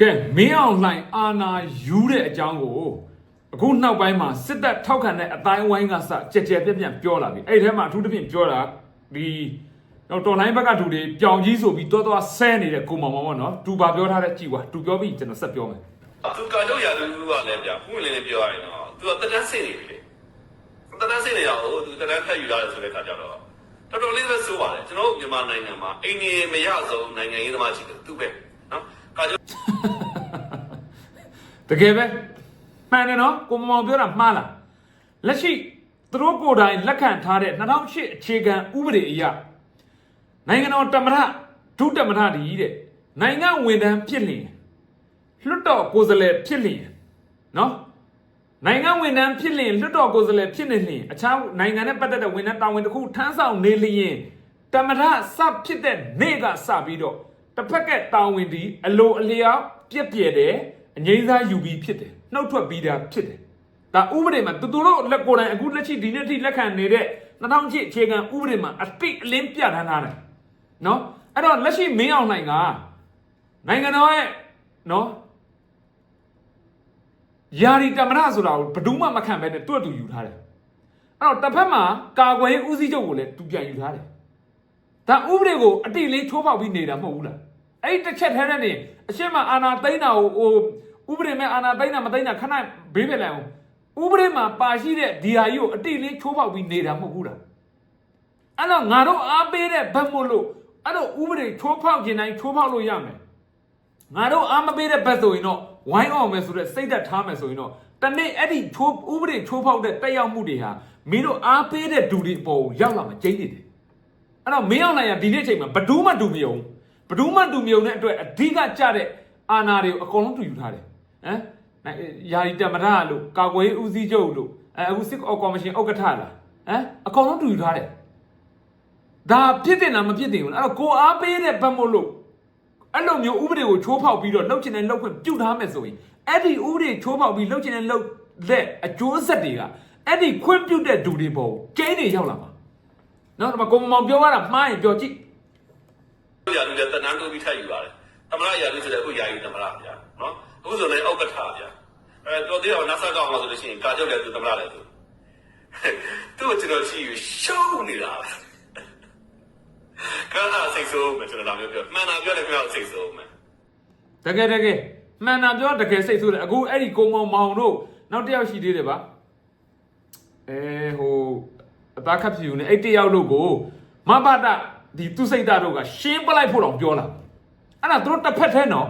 ကဲမင်းအောင်လှိုင်အာနာယူတဲ့အကြောင်းကိုအခုနောက်ပိုင်းမှာစစ်တပ်ထောက်ခံတဲ့အတိုင်းဝိုင်းကစကြက်ကြက်ပြက်ပြက်ပြောလာပြီအဲ့ဒီထဲမှာအထူးသဖြင့်ပြောတာဒီတော့တော်လိုင်းဘက်ကသူတွေပြောင်ကြီးဆိုပြီးတော်တော်ဆဲနေတဲ့ကိုမောင်မောင်ပေါ့နော်သူပါပြောထားတဲ့ကြည်ွာသူပြောပြီးကျွန်တော်ဆက်ပြောမယ်သူကတော့ရာသူကလည်းဗျာခုလည်းလည်းပြောရရင်တော့သူကတက်တန်းဆင်းနေပြီလေတက်တန်းဆင်းနေရအောင်သူတက်တန်းထပ်ယူရတယ်ဆိုတဲ့ခါကျတော့တော်တော်လေးပဲဆိုပါတယ်ကျွန်တော်တို့မြန်မာနိုင်ငံမှာအိန္ဒိယမရဆုံးနိုင်ငံရေးသမားရှိတယ်သူပဲနော်ကာကျော် တကယ်ပဲမှန်တယ်နော်ကိုမောင်မောင်ပြောတာမှားလားလက်ရှိသူတို့ကိုယ်တိုင်လက်ခံထားတဲ့2008အခြေခံဥပဒေအရနိုင်ငံတော်တမရဒုတမရဒီတဲ့နိုင်ငံဝန်ထမ်းဖြစ်လျင်လွတ်တော်ကိုယ်စားလှယ်ဖြစ်လျင်နော်နိုင်ငံဝန်ထမ်းဖြစ်လျင်လွတ်တော်ကိုယ်စားလှယ်ဖြစ်နေလျင်အခြားနိုင်ငံနဲ့ပတ်သက်တဲ့ဝန်ထမ်းတာဝန်တစ်ခုထမ်းဆောင်နေလျင်တမရစဖြစ်တဲ့နေ့ကစပြီးတော့ တစ်ဖက်ကတာဝန်ဒီအလိုအလျောက်ပြက်ပြဲတယ်အငိမ့်စားယူပြီးဖြစ်တယ်နှုတ်ထွက်ပြီးတာဖြစ်တယ်ဒါဥပဒေမှာတူတူတို့လက်ကိုယ်တိုင်အခုလက်ရှိဒီနေ့ထိလက်ခံနေတဲ့2008အခြေခံဥပဒေမှာအတိအလင်းပြဋ္ဌာန်းထားတယ်နော်အဲ့တော့လက်ရှိမင်းအောင်နိုင်ကနိုင်ငံတော်ရဲ့နော်ယာရီတမရဆိုတာကိုဘယ်သူမှမခံဘဲနဲ့တွတ်တူယူထားတယ်အဲ့တော့တစ်ဖက်မှာကာကွယ်ရေးဦးစီးချုပ်ကိုလည်းသူပြန်ယူထားတယ်ဒါဥပဒေကိုအတိအလေးချိုးဖောက်ပြီးနေတာမဟုတ်ဘူးလား အဲ့ဒီတစ်ချက်ထဲနဲ့နေအရှင်းမအာနာသိန်းတာကိုဟိုဥပဒေမဲ့အာနာသိန်းတာမသိန်းတာခဏဘေးပြလိုက်အောင်ဥပဒေမှာပါရှိတဲ့ဒီဟာကြီးကိုအတိအလေးချိုးဖောက်ပြီးနေတာမဟုတ်ဘူးလားအဲ့တော့ငါတို့အားပေးတဲ့ဘက်မို့လို့အဲ့တော့ဥပဒေချိုးဖောက်ခြင်းတိုင်းချိုးဖောက်လို့ရမယ်ငါတို့အားမပေးတဲ့ဘက်ဆိုရင်တော့ဝိုင်းအောင်မယ်ဆိုတဲ့စိတ်သက်ထားမယ်ဆိုရင်တော့တနေ့အဲ့ဒီချိုးဥပဒေချိုးဖောက်တဲ့တက်ရောက်မှုတွေဟာမင်းတို့အားပေးတဲ့ဒူတွေပေါ်ကိုရောက်လာမှကျိန်းနေတယ်အဲ့တော့မင်းအောင်နိုင်ကဒီနေ့ချိန်မှာဘဒူးမှတူမယုံဘ ဒူးမှတူမယုံတဲ့အတွက်အဓိကကြတဲ့အာဏာတွေကိုအကုန်လုံးတူယူထားတယ်ဟမ်နိုင်ယာယီတမရလို့ကာကွယ်ရေးဦးစီးချုပ်လို့အဲအခုစစ်ကော်မရှင်ဥက္ကဋ္ဌလားဟမ်အကုန်လုံးတူယူထားတယ်ဒါဖြစ်တင်လားမဖြစ်တင်ဘူးလားအဲ့တော့ကိုအားပေးတဲ့ဘက်မို့လို့အဲ့လိုမျိုးဥပဒေကိုချိုးဖောက်ပြီးတော့လှုပ်ချင်တဲ့လှုပ်ခွင့်ပြုတ်ထားမယ်ဆိုရင်အဲ့ဒီဥပဒေချိုးဖောက်ပြီးလှုပ်ချင်တဲ့လှုပ်တဲ့အကျိုးဆက်တွေကအဲ့ဒီခွင့်ပြုတ်တဲ့ဒူတွေပေါ်ကိုကျင်းနေရောက်လာမှာနော်ဒီမှာကိုမမောင်ပြောရတာမှားရင်ပြောကြည့် ရာသူလည်းတက်တန်းတိုးပြီးထပ်ယူရတယ်သမရရာသူဆိုတဲ့အခုယာယူသမရဗျာနော်အခုဆိုလည်းဥက္ကဋ္ဌဗျာအဲတော်သေးအောင်နာဆာကောင်းမှာဆိုလို့ရှိရင်ကာကျော်လည်းသူသမရလည်းသူသူ့ကိုကျွန်တော်ကြည့်ယူရှုံးနေတာကားစိတ်ဆိုးမယ်ကျွန်တော်လာမျိုးပြောမှန်တာပြောလည်းပြောစိတ်ဆိုးမယ်တကယ်တကယ်မှန်တာပြောတကယ်စိတ်ဆိုးတယ်အခုအဲ့ဒီကိုမောင်မောင်တို့နောက်တစ်ယောက်ရှိသေးတယ်ပါအဲဟိုအသားခပ်ဖြူနေအဲ့တစ်ယောက်တို့ကိုမဘတာ ဒီသူစိတ်သားတို့ကရှင်းပလိုက်ဖို့တော့ပြောလာအဲ့ဒါသူတို့တစ်ဖက်ထဲနော်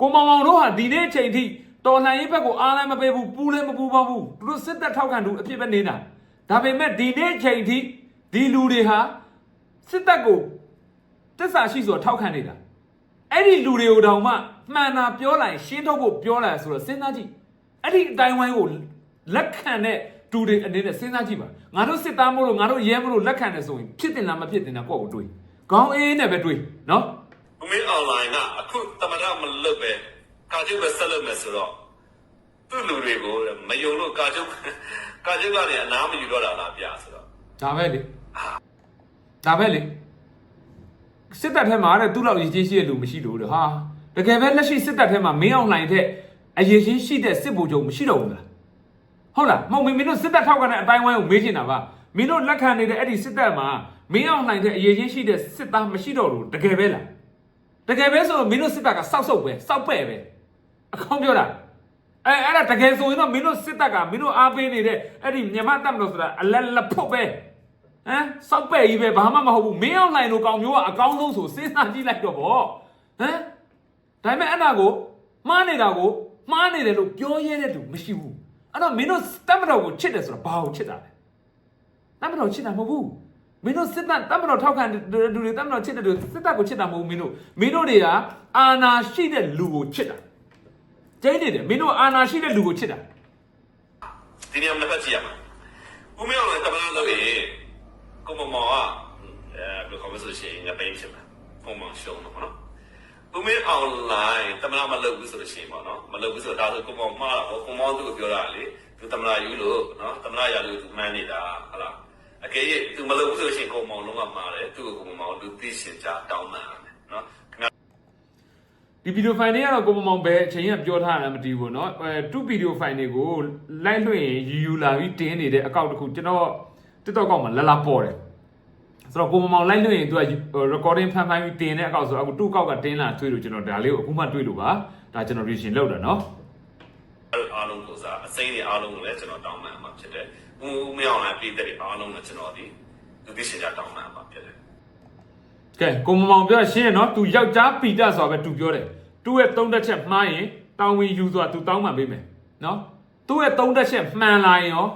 ကိုမောင်မောင်တို့ဟာဒီနေ့အချိန်ထိတော်လှန်ရေးဘက်ကိုအားလည်းမပေးဘူးပူးလည်းမပူးပါဘူးသူတို့စစ်တပ်ထောက်ခံသူအဖြစ်ပဲနေတာဒါပေမဲ့ဒီနေ့အချိန်ထိဒီလူတွေဟာစစ်တပ်ကိုတစ္ဆာရှိဆိုတော့ထောက်ခံနေတာအဲ့ဒီလူတွေကိုတောင်မှမှန်တာပြောလိုက်ရှင်းထုတ်ဖို့ပြောလိုက်ဆိုတော့စဉ်းစားကြည့်အဲ့ဒီအတိုင်းဝိုင်းကိုလက်ခံတဲ့ သူတွေအနေနဲ့စဉ်းစားကြည့်ပါငါတို့စစ်သားမို့လို့ငါတို့ရဲမို့လို့လက်ခံတယ်ဆိုရင်ဖြစ်တင်လားမဖြစ်တင်လားကိုယ့်ကိုတွေးခေါင်းအေးနဲ့ပဲတွေးနော်။မင်းအွန်လိုင်းကအခုတမရမလုပ်ပဲကာကျုပ်ပဲဆက်လုပ်မယ်ဆိုတော့သူ့လူတွေကိုမယုံလို့ကာကျုပ်ကာကျုပ်ကနေအနားမယူတော့တာလားဗျာဆိုတော့ဒါပဲလေဒါပဲလေစစ်တပ်ထဲမှာတဲ့သူ့လောက်ရည်ကြီးရှိတဲ့လူမရှိလို့တဲ့ဟာတကယ်ပဲလက်ရှိစစ်တပ်ထဲမှာမင်းအောင်လှိုင်တဲ့အရေးချင်းရှိတဲ့စစ်ဗိုလ်ချုပ်မရှိတော့ဘူးလား ဟုတ်လားမဟုတ်မင်းမင်းတို့စစ်တပ်ထောက်ခံတဲ့အတိုင်းဝိုင်းကိုမေးချင်တာပါမင်းတို့လက်ခံနေတဲ့အဲ့ဒီစစ်တပ်မှာမင်းအောင်နိုင်တဲ့အရေးချင်းရှိတဲ့စစ်သားမရှိတော့လို့တကယ်ပဲလားတကယ်ပဲဆိုတော့မင်းတို့စစ်တပ်ကစောက်ဆုပ်ပဲစောက်ပဲ့ပဲအကောင်းပြောတာအဲအဲ့ဒါတကယ်ဆိုရင်တော့မင်းတို့စစ်တပ်ကမင်းတို့အားပေးနေတဲ့အဲ့ဒီမြန်မာတပ်မတော်ဆိုတာအလက်လက်ဖို့ပဲဟမ်စောက်ပဲ့ကြီးပဲဘာမှမဟုတ်ဘူးမင်းအောင်နိုင်လို့ကောင်မျိုးကအကောင်းဆုံးဆိုစဉ်းစားကြည့်လိုက်တော့ဗောဟမ်ဒါပေမဲ့အဲ့ဒါကိုမှားနေတာကိုမှားနေတယ်လို့ပြောရဲတဲ့သူမရှိဘူး အဲ့တော့မင်းတို့တမတော်ကိုချစ်တယ်ဆိုတော့ဘာကိုချစ်တာလဲတမတော်ချစ်တာမဟုတ်ဘူးမင်းတို့စစ်တပ်တမတော်ထောက်ခံလူတွေတမတော်ချစ်တဲ့လူစစ်တပ်ကိုချစ်တာမဟုတ်ဘူးမင်းတို့မင်းတို့တွေကအာနာရှိတဲ့လူကိုချစ်တာကျိန်းနေတယ်မင်းတို့အာနာရှိတဲ့လူကိုချစ်တာဒီနေရာမှာတစ်ဖက်ကြည့်ရမှာ။ဦးမင်းအောင်လည်းတမရလုပ်ရင်ကိုမမောကအဲဘယ်လိုခေါ်မလဲဆိုရှင်ငါပိန်းဖြစ်မှာ။ပုံမှန်ရှုံးတော့နော်။ဦးမင်းအောင်လိုင်းတ မရမလုပ်ဘူးဆိုလို့ရှိရင်ပေါ့နော်။မလုပ်ဘူးဆိုတော့ဒါဆိုကိုမောမှားတာပေါ့ကိုမောသူ့ကိုပြောတာလေ။သူတမရယူလို့နော်။တမရရလို့သူမှန်းနေတာဟုတ်လား။အကယ်၍သူမလုပ်ဘူးဆိုလို့ရှိရင်ကိုမောလုံးကမှားတယ်။သူ့ကိုကိုမောလူသိရှင်ကြတောင်းပန်ရတယ်နော်။ခင်ဗျာ ဒီ ဒီဗီဒီယိုဖိုင်တွေကတော့ကိုမမောင်ပဲအချိန်ကပြောထားတာမတည်ဘူးเนาะအဲတူဗီဒီယိုဖိုင်တွေကိုလိုက်လွှင့်ရင်ယူယူလာပြီးတင်းနေတဲ့အကောင့်တစ်ခုကျွန်တော် TikTok ကောက်မှာလာလာပေါ်တယ် ဆိုတော့ကိုမမောင်လိုက်လွှင့်ရင် तू က recording ဖန်ဖန်ပြီးတင်တဲ့အကောက်ဆိုအခု2ကောက်ကတင်းလာတွေ့လို့ကျွန်တော်ဒါလေးကိုအခုမှတွေ့လို့ပါဒါကျွန်တော် reaction လောက်တာနော်အားလုံးကိုစားအစိမ့်တွေအားလုံးကိုလည်းကျွန်တော်တောင်းပန်မှာဖြစ်တယ်။ဦးမြောင်လည်းပြည်သက်တွေအားလုံးကိုကျွန်တော်ဒီလူသိရှင်ကြတောင်းပန်မှာဖြစ်တယ်။ကဲကိုမမောင်ပြောရှင်းရနော်။ तू ယောက်ျားပီတာဆိုတာပဲ तू ပြောတယ်။ तू ရဲ့သုံးသက်ချက်မှားရင်တောင်းဝင်ယူဆိုတာ तू တောင်းပန်ပေးမယ်နော်။ तू ရဲ့သုံးသက်ချက်မှန်လာရင်ရော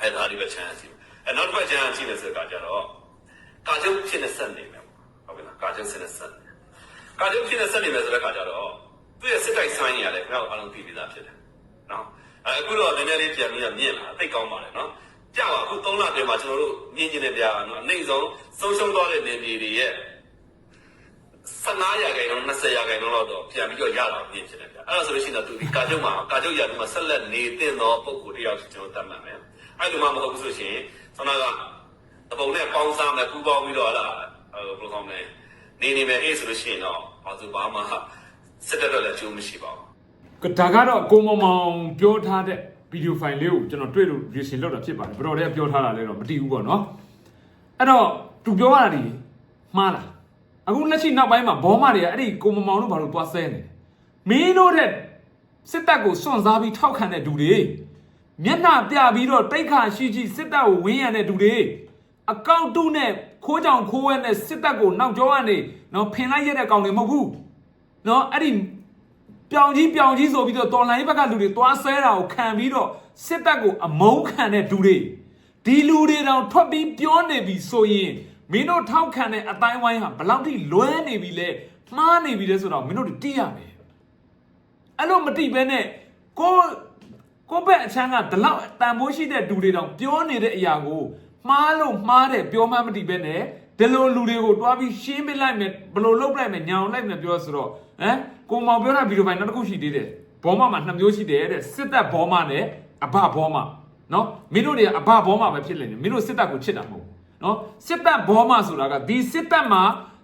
အဲ့ဒါဒီပဲ chance အဲ့နောက်တစ်ပတ်ချမ်းစီနေစကားကြတော့ကာချုပ်ဖြစ်နေဆက်နေမယ်။ဟုတ်ကဲ့လားကာချုပ်ဖြစ်နေဆက်နေ။ကာချုပ်ဖြစ်နေဆက်နေမယ်ဆိုတဲ့ခါကျတော့သူ့ရဲ့စစ်တိုက်ဆိုင်ရတယ်ခင်ဗျားအားလုံးသိပြီးသားဖြစ်တယ်။နော်။အဲ့အခုတော့နည်းနည်းလေးပြန်ပြီးမြင်လာအသိကောင်းပါလေနော်။ကြာပါအခု3လပြင်မှာကျွန်တော်တို့မြင်ကျင်နေပြနော်အနိုင်ဆုံးဆုံးရှုံးသွားတဲ့နေပြည်တွေရဲ့15ရာခိုင်နှုန်း20ရာခိုင်နှုန်းလောက်တော့ပြန်ပြီးတော့ရလာပြင်းဖြစ်တယ်ဗျအဲ့ဒါဆိုလို့ရှိရင်တော့သူဒီကာချုပ်မှာကာချုပ်ရာဒီမှာဆက်လက်နေတဲ့တော့ပုံကိုတယောက်ကျွန်တော်တတ်မှတ်မယ်အဲ့လိုမှမဟုတ်ဘူးဆိုရှင် ဆန္ဒကတပုံနဲ့ပေါင်းစားမယ်ပူပေါင်းပြီးတော့ဟာဟိုဘယ်လိုကောင်းလဲနေနေမယ်အေးဆိုလို့ရှိရင်တော့ဘာသူဘာမှစစ်တက်တော့လည်းကျိုးမရှိပါဘူးကဒါကတော့ကိုမမောင်ပြောထားတဲ့ဗီဒီယိုဖိုင်လေးကိုကျွန်တော်တွေ့လို့ reaction လုပ်တာဖြစ်ပါတယ်ဘယ်တော့တည်းပြောထားတာလဲတော့မတည်ဘူးပေါ့နော်အဲ့တော့သူပြောရတာဒီမှားလားအခုလက်ရှိနောက်ပိုင်းမှာဘောမတွေကအဲ့ဒီကိုမမောင်တို့ဘာလို့သွားဆဲနေလဲမင်းတို့တဲ့စစ်တပ်ကိုစွန့်စားပြီးထောက်ခံတဲ့သူတွေ မျက်နှာပြပြီးတော့တိတ်ခါရှိရှိစစ်တပ်ကိုဝင်းရတဲ့သူတွေအကောင့်တုနဲ့ခိုးကြောင်ခိုးဝဲနဲ့စစ်တပ်ကိုနောက်ကျောကနေနော်ဖင်လိုက်ရတဲ့ကောင်တွေမဟုတ်ဘူးနော်အဲ့ဒီပြောင်ကြီးပြောင်ကြီးဆိုပြီးတော့တော်လိုင်းဘက်ကလူတွေသွားဆဲတာကိုခံပြီးတော့စစ်တပ်ကိုအမုန်းခံတဲ့လူတွေဒီလူတွေတောင်ထွက်ပြီးပြောနေပြီဆိုရင်မင်းတို့ထောက်ခံတဲ့အတိုင်းဝိုင်းဟာဘယ်လောက်ထိလွဲနေပြီလဲမှားနေပြီလဲဆိုတော့မင်းတို့တွေသိရမယ်အဲ့လိုမသိဘဲနဲ့ကို ကိုဘက်အချမ်းကဒီလောက်တန်ဖိုးရှိတဲ့လူတွေတောင်ပြောနေတဲ့အရာကိုမှားလို့မှားတယ်ပြောမှမသိဘဲနဲ့ဒီလိုလူတွေကိုတွားပြီးရှင်းပြလိုက်မယ်ဘယ်လိုလုပ်လိုက်မယ်ညောင်လိုက်မယ်ပြောဆိုတော့ဟမ်ကိုမောင်ပြောတာဗီဒီယိုပိုင်းနောက်တစ်ခုရှိသေးတယ်ဘောမမှာနှစ်မျိုးရှိတယ်တဲ့စစ်တပ်ဘောမနဲ့အဘဘောမနော်မင်းတို့တွေကအဘဘောမပဲဖြစ်နေတယ်မင်းတို့စစ်တပ်ကိုချစ်တာမဟုတ်ဘူးနော်စစ်တပ်ဘောမဆိုတာကဒီစစ်တပ်မှာ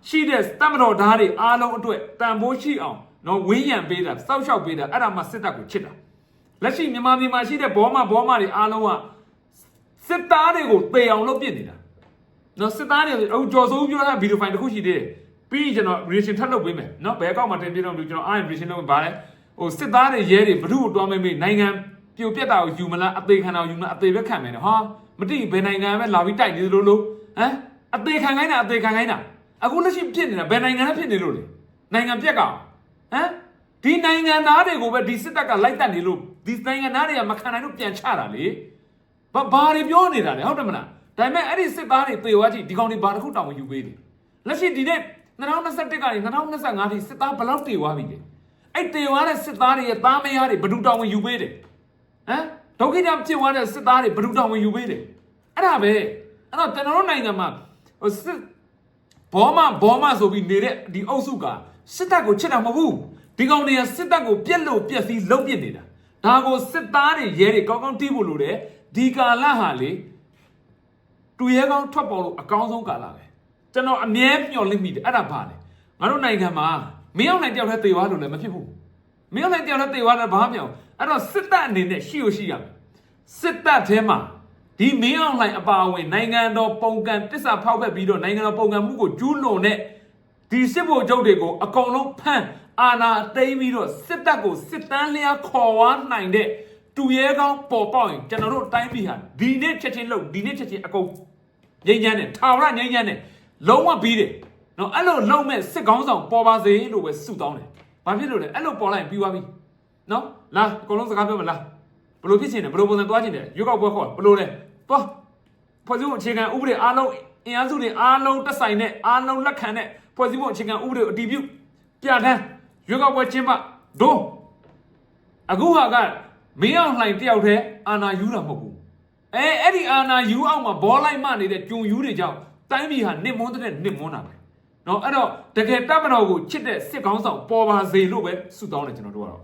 ရှိတဲ့တပ်မတော်ဓာတ်တွေအားလုံးအတွက်တန်ဖိုးရှိအောင်နော်ဝင်းရံပေးတာစောက်ရှောက်ပေးတာအဲ့ဒါမှစစ်တပ်ကိုချစ်တာ လက်ရှိမြန်မာပြည်မှာရှိတဲ့ဘောမဘောမတွေအားလုံးကစစ်သားတွေကိုပေအောင်လုပ်ပြစ်နေတာနော်စစ်သားတွေအခုကြော်စိုးပြောတာဗီဒီယိုဖိုင်တစ်ခုရှိသေးတယ်ပြီးရင်ကျွန်တော် reaction ထပ်လုပ်ပေးမယ်နော်ဘယ်အကောက်မှာတင်ပြတော့လို့ကျွန်တော်အားရ reaction လုပ်ပါလဲဟိုစစ်သားတွေရဲတွေဘ ᱹ ကိုတွားမေးမေးနိုင်ငံပြိုပြက်တာကိုယူမလားအသေးခံတာကိုယူမလားအသေးပဲခံမယ်နော်ဟာမတိဘယ်နိုင်ငံပဲလာပြီးတိုက်နေလို့လို့ဟမ်အသေးခံခိုင်းတာအသေးခံခိုင်းတာအခုလက်ရှိဖြစ်နေတာဘယ်နိုင်ငံလဲဖြစ်နေလို့လေနိုင်ငံပြက်ကောင်ဟမ်ဒီနိုင်ငံသားတွေကိုပဲဒီစစ်တပ်ကလိုက်တက်နေလို့ဒီနိုင်ငံသားတွေကမခံနိုင်လို့ပြန်ချတာလေဘာဘာတွေပြောနေတာလဲဟုတ်တယ်မလားဒါပေမဲ့အဲ့ဒီစစ်သားတွေသေသွားကြည့်ဒီကောင်တွေဘာတစ်ခုတောင်းဝင်ယူပေးတယ်လက်ရှိဒီနေ့2021ကနေ2025ထိစစ်သားဘယ်လောက်တေသွားပြီလဲအဲ့တေသွားတဲ့စစ်သားတွေရဲ့သားမယားတွေဘယ်သူတောင်းဝင်ယူပေးတယ်ဟမ်ဒုက္ခိတဖြစ်သွားတဲ့စစ်သားတွေဘယ်သူတောင်းဝင်ယူပေးတယ်အဲ့ဒါပဲအဲ့တော့ကျွန်တော်တို့နိုင်ငံမှာဟိုစစ်ဘောမဘောမဆိုပြီးနေတဲ့ဒီအုပ်စုကစစ်တပ်ကိုချစ်တာမဟုတ်ဘူးဒီကောင်တွေကစစ်တပ်ကိုပြက်လို့ပြက်စီးလုံးပြစ်နေတာ ဒါကိုစစ်သားတွေရဲတွေကောင်းကောင်းတီးဖို့လိုတယ်ဒီကာလဟာလေတူရဲကောင်းထွက်ပေါ်လို့အကောင်းဆုံးကာလပဲကျွန်တော်အမြဲမျှော်လင့်မိတယ်အဲ့ဒါဘာလဲငါတို့နိုင်ငံမှာမင်းအောင်နိုင်တယောက်တည်းသေသွားလို့လည်းမဖြစ်ဘူးမင်းအောင်နိုင်တယောက်တည်းသေသွားတယ်ဘာမှမပြောအဲ့တော့စစ်တပ်အနေနဲ့ရှိ ਉ ရှိရမယ်စစ်တပ်ထဲမှာဒီမင်းအောင်နိုင်အပါအဝင်နိုင်ငံတော်ပုံကံတစ္ဆာဖောက်ဖက်ပြီးတော့နိုင်ငံတော်ပုံကံမှုကိုကျူးလွန်တဲ့ ဒီစစ်ဗိုလ်ချုပ်တွေကိုအကုန်လုံးဖမ်းအာဏာသိမ်းပြီးတော့စစ်တပ်ကိုစစ်တမ်းလျားခေါ်ဝါနိုင်တဲ့တူရဲကောင်းပေါ်ပေါက်ရင်ကျွန်တော်တို့အတိုင်းပြည်ဟာဒီနေ့ချက်ချင်းလို့ဒီနေ့ချက်ချင်းအကုန်ငြိမ်းချမ်းတယ်ထာဝရငြိမ်းချမ်းတယ်လုံးဝပြီးတယ်နော်အဲ့လိုလုံးမဲ့စစ်ကောင်းဆောင်ပေါ်ပါစေလို့ပဲဆုတောင်းတယ်ဘာဖြစ်လို့လဲအဲ့လိုပေါ်လိုက်ရင်ပြီးသွားပြီနော်လာအကုန်လုံးစကားပြောမလားဘလို့ဖြစ်ချင်တယ်ဘလို့ပုံစံသွားချင်တယ်ရွေးကောက်ပွဲခေါ်ဘလို့လဲသွားဖွဲ့စည်းပုံအခြေခံဥပဒေအားလုံးအင်အားစုတွေအားလုံးတက်ဆိုင်တဲ့အားလုံးလက်ခံတဲ့ ဖွဲ့စည်းပုံအခြေခံဥပဒေကိုအတည်ပြုပြဋ္ဌာန်းရွေးကောက်ပွဲကျင်းပဒို့အခုဟာကမင်းအောင်လှိုင်တယောက်တည်းအာနာယူတာမဟုတ်ဘူးအဲအဲ့ဒီအာနာယူအောင်မှာဘောလိုက်မှနေတဲ့ဂျုံယူတွေကြောင့်တိုင်းပြည်ဟာနစ်မွန်းတဲ့နစ်မွန်းတာပဲเนาะအဲ့တော့တကယ်တပ်မတော်ကိုချစ်တဲ့စစ်ကောင်းဆောင်ပေါ်ပါစေလို့ပဲဆုတောင်းတယ်ကျွန်တော်တို့ကတော့